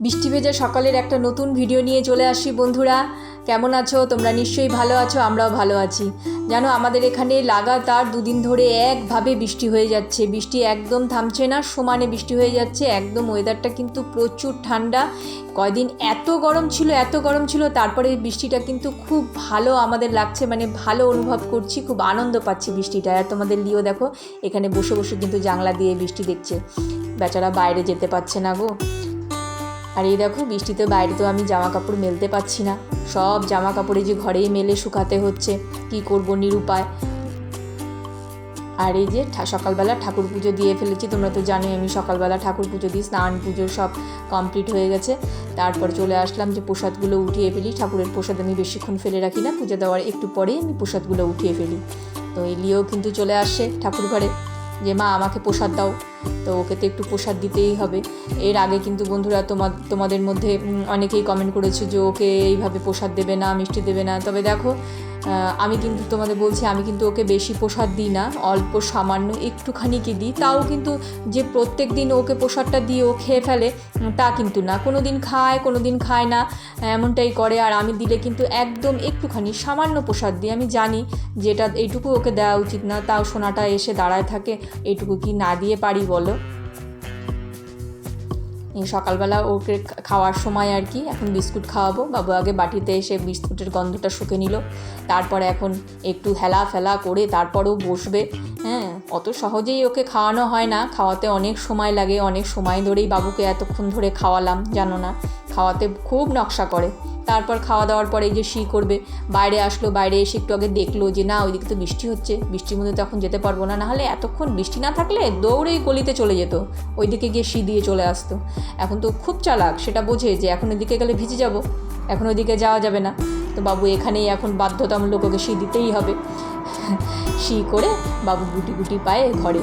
বৃষ্টি ভেজা সকালের একটা নতুন ভিডিও নিয়ে চলে আসি বন্ধুরা। কেমন আছো? তোমরা নিশ্চয়ই ভালো আছো, আমরাও ভালো আছি। জানো, আমাদের এখানে লাগাতার দুদিন ধরে একভাবে বৃষ্টি হয়ে যাচ্ছে। বৃষ্টি একদম থামছে না, সমানে বৃষ্টি হয়ে যাচ্ছে। একদম ওয়েদারটা কিন্তু প্রচুর ঠান্ডা। কয়দিন এত গরম ছিল, এত গরম ছিল, তারপরে বৃষ্টিটা কিন্তু খুব ভালো আমাদের লাগছে মানে ভালো অনুভব করছি, খুব আনন্দ পাচ্ছি বৃষ্টিটা। আর তোমাদের লিও দেখো, এখানে বসে বসে কিন্তু জানলা দিয়ে বৃষ্টি দেখছে। বেচারা বাইরে যেতে পারছে না গো। আর এই দেখো, বৃষ্টিতে বাইরে তো আমি জামা কাপড় মেলতে পারছি না। সব জামা কাপড়ে যে ঘরেই মেলে শুকাতে হচ্ছে। কি করব নিরুপায়? আর এই যে সকালবেলা ঠাকুর পুজো দিয়ে ফেলেছি, তোমরা তো জানোই আমি সকালবেলা ঠাকুর পুজো দিই, স্নান পুজো সব কমপ্লিট হয়ে গেছে। তারপর চলে আসলাম যে প্রসাদগুলো উঠিয়ে ফেলি, ঠাকুরের প্রসাদ আমি বেশিক্ষণ ফেলে রাখি না, পুজো দেওয়ার একটু পরেই আমি প্রসাদগুলো উঠিয়ে ফেলি। তো এই লিও কিন্তু চলে আসছে ঠাকুর ঘরে যে মা আমাকে প্রসাদ দাও। তো ওকে তো একটু প্রসাদ দিতেই হবে। এর আগে কিন্তু বন্ধুরা তোমার তোমাদের মধ্যে অনেকেই কমেন্ট করেছে যে ওকে এইভাবে প্রসাদ দেবে না, মিষ্টি দেবে না। তবে দেখো আমি কিন্তু তোমাদের বলছি, আমি কিন্তু ওকে বেশি প্রসাদ দিই না, অল্প সামান্য একটুখানি কি দিই। তাও কিন্তু যে প্রত্যেক দিন ওকে প্রসাদটা দিয়ে ও খেয়ে ফেলে তা কিন্তু না। কোনো দিন খায় কোনো দিন খায় না, এমনটাই করে। আর আমি দিলে কিন্তু একদম একটুখানি সামান্য প্রসাদ দিই। আমি জানি যেটা, এইটুকু ওকে দেওয়া উচিত না, তাও সোনাটা এসে দাঁড়ায় থাকে, এইটুকু কি না দিয়ে পারি? বলো। সকালবেলা ওকে খাওয়ার সময় আর কি, এখন বিস্কুট খাওয়াবো। বাবু আগে বাটিতে এসে বিস্কুটের গন্ধটা শুকে নিল। তারপরে এখন একটু হেলা ফেলা করে তারপরেও বসবে। হ্যাঁ অত সহজেই ওকে খাওয়ানো হয় না। খাওয়াতে অনেক সময় লাগে। অনেক সময় ধরেই বাবুকে এতক্ষণ ধরে খাওয়ালাম, জানো না। খাওয়াতে খুব নকশা করে। তারপর খাওয়া দাওয়ার পরে যে শি করবে। বাইরে আসলো, বাইরে এসে একটু আগে দেখল যে, না, ওইদিকে তো বৃষ্টি হচ্ছে। বৃষ্টির মধ্যে তো এখন যেতে পারব না। নাহলে এতক্ষণ বৃষ্টি না থাকলে দৌড়েই গলিতে চলে যেত। ওইদিকে গিয়ে শি দিয়ে চলে আসতো। এখন তো খুব চালাক, সেটা বোঝে যে এখন ওইদিকে গেলে ভিজে যাব। এখন ওইদিকে যাওয়া যাবে না। তো বাবু এখানেই এখন বাধ্যতামূলক ওকে শি দিতেই হবে। শি করে বাবু গুটি গুটি পায়ে ঘরে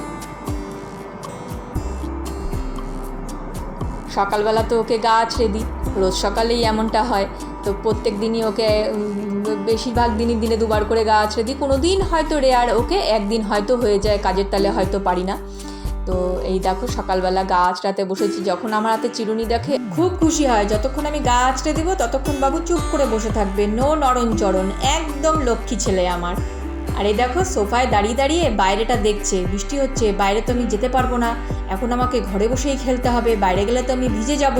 সকালবেলা তো ওকে গা আছড়ে দিই। রোজ সকালেই এমনটা হয়। তো প্রত্যেক দিনই ওকে বেশিরভাগ দিনই দিনে দুবার করে গা আছড়ে দিই। কোনো দিন হয়তো রেয়ার ওকে, একদিন হয়তো হয়ে যায়, কাজের তালে হয়তো পারি না। তো এই দেখো সকালবেলা গা আঁচড়াতে বসেছি। যখন আমার হাতে চিরুনি দেখে খুব খুশি হয়। যতক্ষণ আমি গা আঁচড়ে দিব, ততক্ষণ বাবু চুপ করে বসে থাকবে। নো নরণ চরণ। একদম লক্ষ্মী ছেলে আমার। আর এই দেখো, সোফায় দাঁড়িয়ে দাঁড়িয়ে বাইরেটা দেখছে। বৃষ্টি হচ্ছে, বাইরে তো আমি যেতে পারব না। এখন আমাকে ঘরে বসেই খেলতে হবে, বাইরে গেলে তো আমি ভিজে যাব।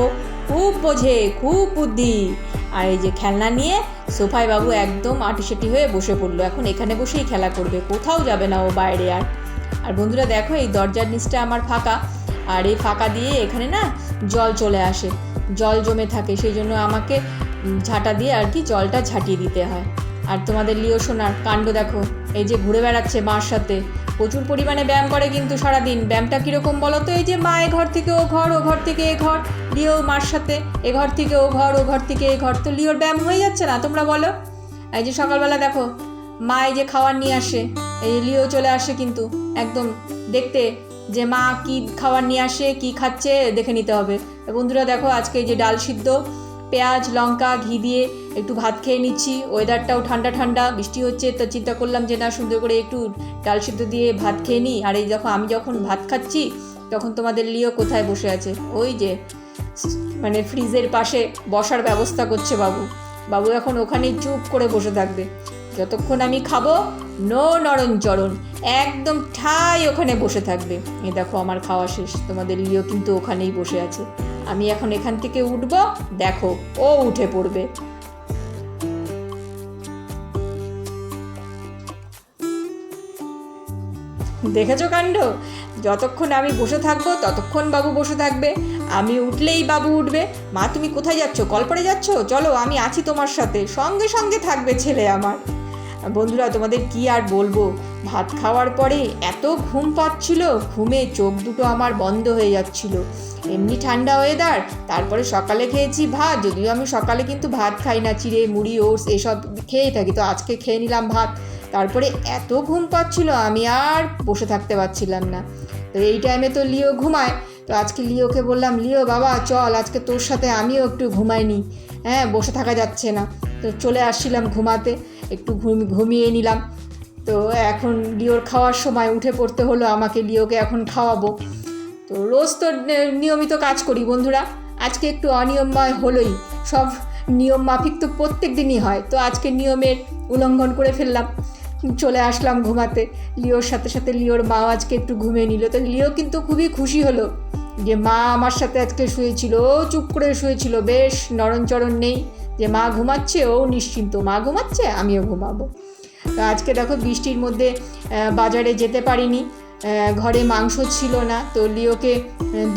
খুব বোঝে, খুব বুদ্ধি। আর এই যে খেলনা নিয়ে সোফায় বাবু একদম আটিসেটি হয়ে বসে পড়ল। এখন এখানে বসেই খেলা করবে, কোথাও যাবে না ও বাইরে আর। আর বন্ধুরা দেখো, এই দরজার নিচটা আমার ফাঁকা। আর এই ফাঁকা দিয়ে এখানে না জল চলে আসে। জল জমে থাকে, সেই জন্য আমাকে ঝাঁটা দিয়ে আর কি জলটা ঝাঁটিয়ে দিতে হয়। আর তোমাদের লিও সোনার কাণ্ড দেখো। এই যে ঘুরে বেড়াচ্ছে মার সাথে। প্রচুর পরিমাণে ব্যায়াম করে কিন্তু সারাদিন। ব্যায়ামটা কীরকম বলো তো? এই যে মা এ ঘর থেকে ও ঘর ও ঘর থেকে এ ঘর, লিও মার সাথে এ ঘর থেকে ও ঘর ও ঘর থেকে এ ঘর। তো লিওর ব্যায়াম হয়ে যাচ্ছে না? তোমরা বলো। এই যে সকালবেলা দেখো, মা এই যে খাবার নিয়ে আসে। এই লিও চলে আসে কিন্তু। একদম দেখতে যে মা কি খাবার নিয়ে আসে, কি খাচ্ছে, দেখে নিতে হবে। বন্ধুরা দেখো, আজকে এই যে ডাল সিদ্ধ, পেঁয়াজ, লঙ্কা, ঘি দিয়ে একটু ভাত খেয়ে নিচ্ছি ওয়েদারটাও ঠান্ডা ঠান্ডা, বৃষ্টি হচ্ছে, তো চিন্তা করলাম যে না, সুন্দর করে একটু ডাল সিদ্ধ দিয়ে ভাত খেয়ে নিই। আর এই যখন আমি যখন ভাত খাচ্ছি, তখন তোমাদের লিও কোথায় বসে আছে? ওই যে মানে ফ্রিজের পাশে বসার ব্যবস্থা করছে বাবু। বাবু এখন ওখানেই চুপ করে বসে থাকবে। যতক্ষণ আমি খাব, নো নরণ চরণ, একদম ঠাই ওখানে বসে থাকবে। এ দেখো, আমার খাওয়া শেষ। তোমাদের লিও কিন্তু ওখানেই বসে আছে। আমি এখন এখান থেকে উঠব, দেখো, ও উঠে পড়বে। দেখেছ কাণ্ড? যতক্ষণ আমি বসে থাকব, ততক্ষণ বাবু বসে থাকবে। আমি উঠলেই বাবু উঠবে। মা, তুমি কোথায় যাচ্ছ? কলপরে যাচ্ছ? চলো, আমি আছি তোমার সাথে। সঙ্গে সঙ্গে থাকবে ছেলে আমার। বন্ধুরা, তোমাদের কি আর বলব? ভাত খাওয়ার পরে এত ঘুম পাচ্ছিল, ঘুমে চোখ দুটো আমার বন্ধ হয়ে যাচ্ছিল। এমনি ঠান্ডা ওয়েদার তারপরে সকালে খেয়েছি ভাত। যদিও আমি সকালে কিন্তু ভাত খাই না, চিড়ে, মুড়ি, ওটস, এসব খেয়েই থাকি। তো আজকে খেয়ে নিলাম ভাত। তারপরে এত ঘুম পাচ্ছিল, আমি আর বসে থাকতে পারছিলাম না। তো এই টাইমে তো লিও ঘুমায়। তো আজকে লিওকে বললাম, লিও বাবা, চল, আজকে তোর সাথে আমিও একটু ঘুমাইনি হ্যাঁ বসে থাকা যাচ্ছে না। তো চলে আসছিলাম ঘুমাতে, একটু ঘুম- ঘুমিয়ে নিলাম। তো এখন লিওর খাওয়ার সময় উঠে পড়তে হলো, আমাকে লিওকে এখন খাওয়াবো। তো রোজ তো নিয়মিত কাজ করি বন্ধুরা, আজকে একটু অনিয়মময় হলোই। সব নিয়ম মাফিক তো প্রত্যেক দিনই হয়। তো আজকে নিয়মের উল্লঙ্ঘন করে ফেললাম। চলে আসলাম ঘুমাতে। লিওর সাথে সাথে লিওর মা আজকে একটু ঘুমিয়ে নিল। তো লিও কিন্তু খুবই খুশি হলো যে মা আমার সাথে আজকে শুয়েছিল, ও চুপ করে শুয়েছিল। বেশ নরণচরণ নেই যে মা ঘুমাচ্ছে, ও নিশ্চিন্ত। মা ঘুমাচ্ছে, আমিও ঘুমাবো। তো আজকে দেখো বৃষ্টির মধ্যে বাজারে যেতে পারিনি। ঘরে মাংস ছিল না। তো লিওকে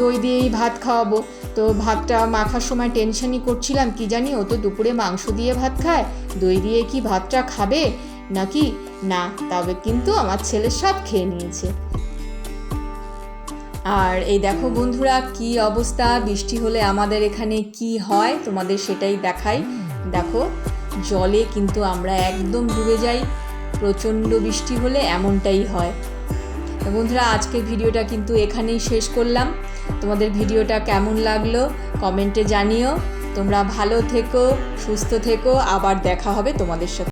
দই দিয়েই ভাত খাওয়াবো। তো ভাতটা মাখার সময় টেনশনই করছিলাম। কি জানি, ও তো দুপুরে মাংস দিয়ে ভাত খায়। দই দিয়ে কি ভাতটা খাবে? নাকি? না, তবে কিন্তু আমার ছেলে সব খেয়ে নিয়েছে। আর এই দেখো বন্ধুরা, কি অবস্থা? বৃষ্টি হলে আমাদের এখানে কি হয়? তোমাদের সেটাই দেখাই। দেখো, জলে কিন্তু আমরা একদম ডুবে যাই। প্রচণ্ড বৃষ্টি হলে এমনটাই হয়। বন্ধুরা, আজকের ভিডিওটা কিন্তু এখানেই শেষ করলাম। তোমাদের ভিডিওটা কেমন লাগল কমেন্টে জানিও। তোমরা ভালো থেকো, সুস্থ থেকো। আবার দেখা হবে তোমাদের সাথে।